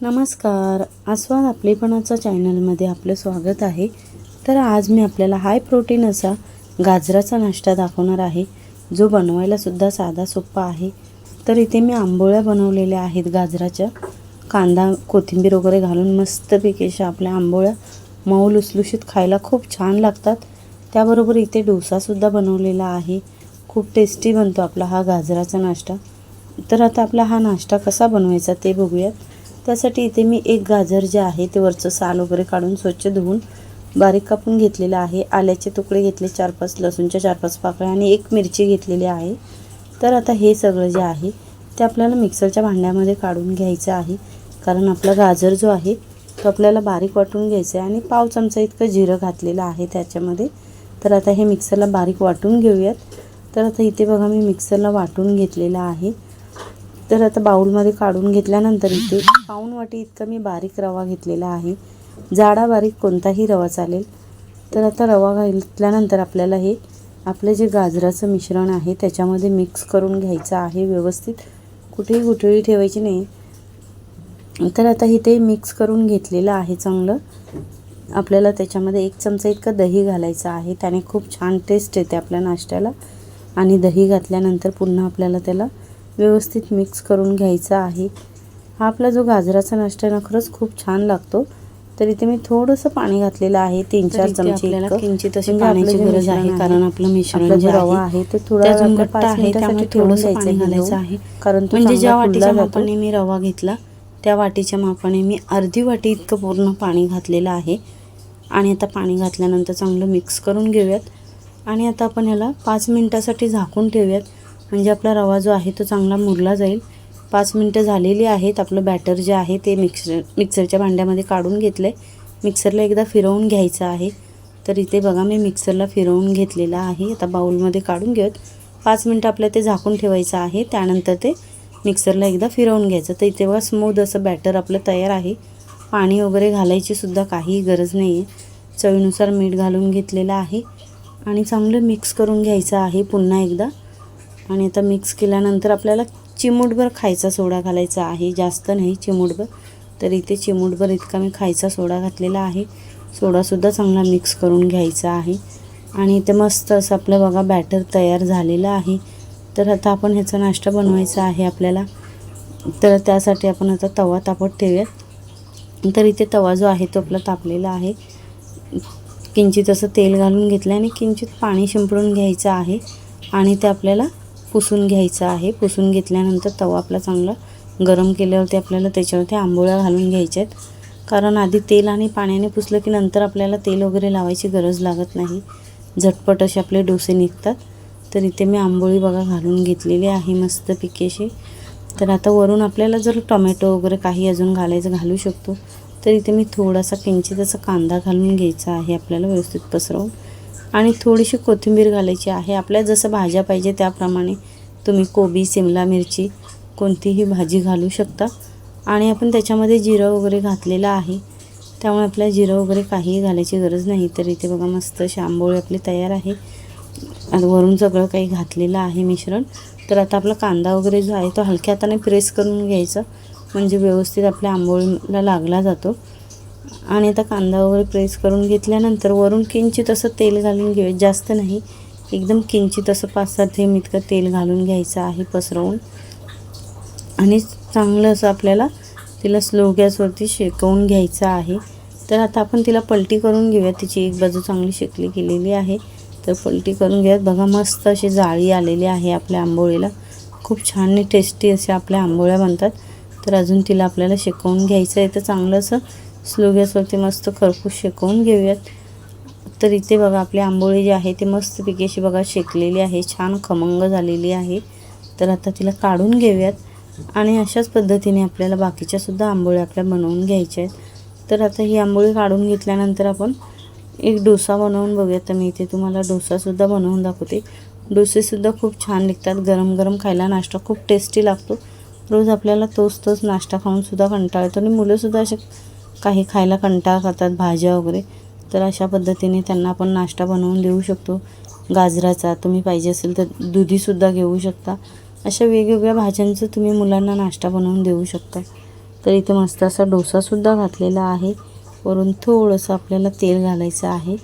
नमस्कार. आस्वाद आपलेपणाचा चॅनलमध्ये आपलं स्वागत आहे. तर आज मी आपल्याला हाय प्रोटीन असा गाजराचा नाश्ता दाखवणार आहे जो बनवायला सुद्धा साधा सोप्पा आहे. तर इथे मी आंबोळ्या बनवलेल्या आहेत गाजराच्या. कांदा कोथिंबीर वगैरे घालून मस्तपैकी अशा आपल्या आंबोळ्या मऊ लुसलुशीत खायला खूप छान लागतात. त्याबरोबर इथे डोसासुद्धा बनवलेला आहे. खूप टेस्टी बनतो आपला हा गाजराचा नाश्ता. तर आता आपला हा नाश्ता कसा बनवायचा ते बघूयात. त्यासाठी इथे मी एक गाजर जे आहे ते वरचं साल वगैरे काढून स्वच्छ धुवून बारीक कापून घेतलेलं आहे. आल्याचे तुकडे घेतले चार पाच लसूणच्या चार पाच पाकळ्या आणि एक मिरची घेतलेली आहे. तर आता हे सगळं जे आहे ते आपल्याला मिक्सरच्या भांड्यामध्ये काढून घ्यायचं आहे. कारण आपला गाजर जो आहे तो आपल्याला बारीक वाटून घ्यायचा आहे आणि पाव चमचा इतकं जिरं घातलेलं आहे त्याच्यामध्ये. तर आता हे मिक्सरला बारीक वाटून घेऊयात. तर आता इथे बघा मी मिक्सरला वाटून घेतलेलं आहे. तर आता बाऊलमध्ये काढून घेतल्यानंतर इथे पाऊण वाटी इतका मी बारीक रवा घेतलेला आहे. जाडा बारीक कोणताही रवा चालेल. तर आता रवा घातल्यानंतर आपल्याला हे आपलं जे गाजराचं मिश्रण आहे त्याच्यामध्ये मिक्स करून घ्यायचं आहे व्यवस्थित. कुठेही गुठळी ठेवायची नाही. तर आता इथे मिक्स करून घेतलेलं आहे चांगलं. आपल्याला त्याच्यामध्ये एक चमचा इतकं दही घालायचं आहे. त्याने खूप छान टेस्ट येते आपल्या नाश्त्याला. आणि दही घातल्यानंतर पुन्हा आपल्याला त्याला व्यवस्थित मिक्स करून घ्यायचा आहे हा आपला जो गाजराचा नाश्ता ना खरंच खूप छान लागतो तर इथे मी थोडंसं पाणी घातलेलं आहे तीन चार चमचे. किंचित अशी म्हणजे पाण्याची गरज आहे कारण आपलं मिश्रण जे रवा आहे तो थोडा घट्ट आहे त्यामुळे थोडंसं पाणी घालायचं. आहे कारण म्हणजे ज्या वाटीच्या. मापाने मी रवा घेतला त्या वाटीच्या मापाने मी अर्धी वाटी इतकं पूर्ण पाणी घातलेलं आहे आणि आता पाणी घातल्यानंतर चांगलं मिक्स करून घेऊयात आणि आता आपण ह्याला पाच मिनटासाठी झाकून ठेवूयात म्हणजे आपला रवा जो आहे तो चांगला मुरला जाईल. पाच मिनटं झालेली आहेत आपलं बॅटर जे आहे ते मिक्सर मिक्सरच्या भांड्यामध्ये काढून घेतलं आहे मिक्सरला एकदा फिरवून घ्यायचं आहे. तर इथे बघा मी मिक्सरला फिरवून घेतलेलं आहे. आता बाऊलमध्ये काढून घेऊयात. पाच मिनटं आपल्या ते झाकून ठेवायचं आहे. त्यानंतर ते मिक्सरला एकदा फिरवून घ्यायचं. तर इथे बघा स्मूद असं बॅटर आपलं तयार आहे. पाणी वगैरे घालायची सुद्धा काही गरज नाही आहे चवीनुसार मीठ घालून घेतलेलं आहे. आणि चांगलं मिक्स करून घ्यायचं आहे पुन्हा एकदा. आणि आता मिक्स केल्यानंतर आपल्याला चिमूटभर खायचा सोडा घालायचा आहे. जास्त नाही चिमूटभर. तर इथे चिमूटभर इतका मी खायचा सोडा घातलेला आहे. सोडासुद्धा चांगला मिक्स करून घ्यायचा आहे. आणि इथे मस्त असं आपलं बघा बॅटर तयार झालेलं आहे. तर आता आपण ह्याचा नाश्ता बनवायचा आहे आपल्याला. तर त्यासाठी आपण आता तवा तापत ठेवूयात. तर इथे तवा जो आहे तो आपला तापलेला आहे. किंचित असं तेल घालून घेतलं आणि किंचित पाणी शिंपडून घ्यायचं आहे. आणि ते आपल्याला पुसून घ्यायचं आहे. पुसून घेतल्यानंतर तवा आपला चांगला गरम केल्यावरती आपल्याला त्याच्यावरती आंबोळ्या घालून घ्यायच्या आहेत कारण आधी तेल आणि पाण्याने पुसलं की नंतर आपल्याला तेल वगैरे लावायची गरज लागत नाही. झटपट असे आपले डोसे निघतात. तर इथे मी आंबोळी बघा घालून घेतलेली आहे मस्त पिकेशी. तर आता वरून आपल्याला जर टोमॅटो वगैरे काही अजून घालायचं घालू शकतो. तर इथे मी थोडासा किंचित असा कांदा घालून घ्यायचा आहे आपल्याला व्यवस्थित पसरवून. आणि थोडीशी कोथिंबीर घालायची आहे. आपल्या जसं भाज्या पाहिजे त्याप्रमाणे तुम्ही कोबी सिमला मिरची कोणतीही भाजी घालू शकता. आणि आपण त्याच्यामध्ये जिरं वगैरे घातलेलं आहे. त्यामुळे आपल्याला जिरं वगैरे काहीही घालायची गरज नाही. तर इथे बघा मस्त अशी आंबोळी आपली तयार आहे. आणि वरून सगळं काही घातलेलं आहे मिश्रण. तर आता आपला कांदा वगैरे जो आहे तो हलक्या हाताने प्रेस करून घ्यायचा. म्हणजे व्यवस्थित आपल्या आंबोळीला लागला जातो. आणि आता कांदा वगैरे प्रेस करून घेतल्यानंतर वरून किंचित असं तेल घालून घेऊ जास्त नाही. एकदम किंचित असं पाच सात थेंब इतकं तेल घालून घ्यायचं आहे पसरवून. आणि चांगलं असं आपल्याला तिला स्लो गॅसवरती शेकवून घ्यायचं आहे. तर आता आपण तिला पलटी करून घेऊया. तिची एक बाजू चांगली शेकली गेलेली आहे. तर पलटी करून घेऊयात. बघा मस्त अशी जाळी आलेली आहे आपल्या आंबोळीला. खूप छान आणि टेस्टी असे आपल्या आंबोळ्या बनतात. तर अजून तिला आपल्याला शेकवून घ्यायचं आहे. तर चांगलं असं स्लो गॅसवरती मस्त खरपूस शेकवून घेऊयात. तर इथे बघा आपली आंबोळी जी आहे ती मस्तपैकी अशी बघा शेकलेली आहे. छान खमंग झालेली आहे. तर आता तिला काढून घेऊयात. आणि अशाच पद्धतीने आपल्याला बाकीच्यासुद्धा आंबोळ्या आपल्या बनवून घ्यायच्या आहेत. तर आता ही आंबोळी काढून घेतल्यानंतर आपण एक डोसा बनवून बघूया तर मी इथे तुम्हाला डोसासुद्धा बनवून दाखवते. डोसेसुद्धा खूप छान निघतात. गरम गरम खायला नाश्ता खूप टेस्टी लागतो. रोज आपल्याला तोच तोच नाश्ता खाऊनसुद्धा कंटाळतो येतो आणि मुलंसुद्धा असे काही खायला कंटाळा करतात भाज्या वगैरे. तर अशा पद्धतीने त्यांना आपण नाश्ता बनवून देऊ शकतो. गाजराचा तुम्ही पाहिजे असेल तर दुधीसुद्धा घेऊ शकता. अशा वेगवेगळ्या भाज्यांचं तुम्ही मुलांना नाश्ता बनवून देऊ शकता. तर इथे मस्त असा डोसासुद्धा घातलेला आहे. वरून थोडंसं आपल्याला तेल घालायचं आहे.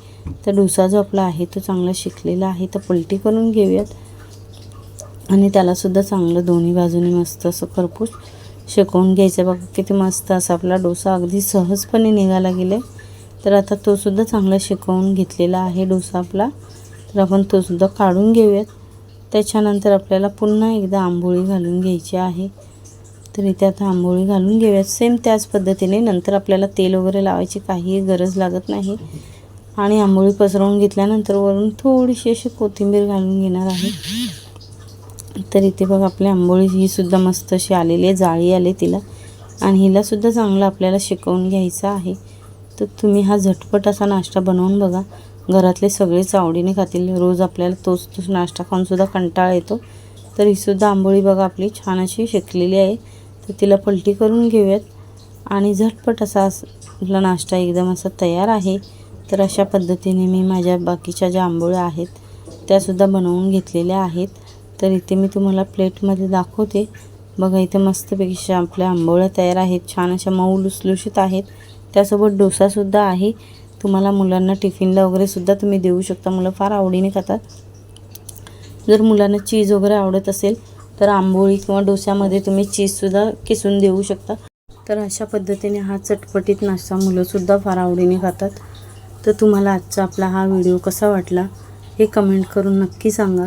तर डोसा जो आपला आहे तो चांगला शिकलेला आहे. तर पलटी करून घेऊयात. आणि त्यालासुद्धा चांगलं दोन्ही बाजूने मस्त असं खरपूस शेकवून घ्यायचं. बघा किती मस्त असा आपला डोसा अगदी सहजपणे निघाला गेले तर आता तो सुद्धा चांगला शेकवून घेतलेला आहे डोसा आपला. तर आपण तोसुद्धा काढून घेऊयात. त्याच्यानंतर आपल्याला पुन्हा एकदा आंबोळी घालून घ्यायची आहे. तर इथे आता आंबोळी घालून घेऊयात. सेम त्याच पद्धतीने नंतर आपल्याला तेल वगैरे लावायची काहीही गरज लागत नाही. आणि आंबोळी पसरवून घेतल्यानंतर वरून थोडीशी अशी कोथिंबीर घालून घेणार आहे. तर इथे बघ आपली आंबोळी ही सुद्धा मस्त अशी आलेली आहे जाळी आली तिला. आणि हिलासुद्धा चांगलं आपल्याला शिकवून घ्यायचं आहे. तर तुम्ही हा झटपट असा नाश्ता बनवून बघा. घरातले सगळेच आवडीने खातील. रोज आपल्याला तोच तोच नाश्ता खाऊनसुद्धा कंटाळा येतो. तर हीसुद्धा आंबोळी बघा आपली छान अशी शेकलेली आहे. तर तिला पलटी करून घेऊयात. आणि झटपट असा आपला नाश्ता एकदम असा तयार आहे. तर अशा पद्धतीने मी माझ्या बाकीच्या ज्या आंबोळ्या आहेत त्यासुद्धा बनवून घेतलेल्या आहेत. तर इथे मी तुम्हाला प्लेटमध्ये दाखवते. बघा इथे मस्तपैकी आपल्या आंबोळ्या तयार आहेत. छान अशा मऊ लुसलुशीत आहेत. त्यासोबत डोसासुद्धा आहे. तुम्हाला मुलांना टिफिनला वगैरे सुद्धा तुम्ही देऊ शकता. मुलं फार आवडीने खातात. जर मुलांना चीज वगैरे आवडत असेल तर आंबोळी किंवा डोस्यामध्ये तुम्ही चीजसुद्धा किसून देऊ शकता. तर अशा पद्धतीने हा चटपटीत नाश्ता मुलंसुद्धा फार आवडीने खातात. तर तुम्हाला आजचा आपला हा व्हिडिओ कसा वाटला हे कमेंट करून नक्की सांगा.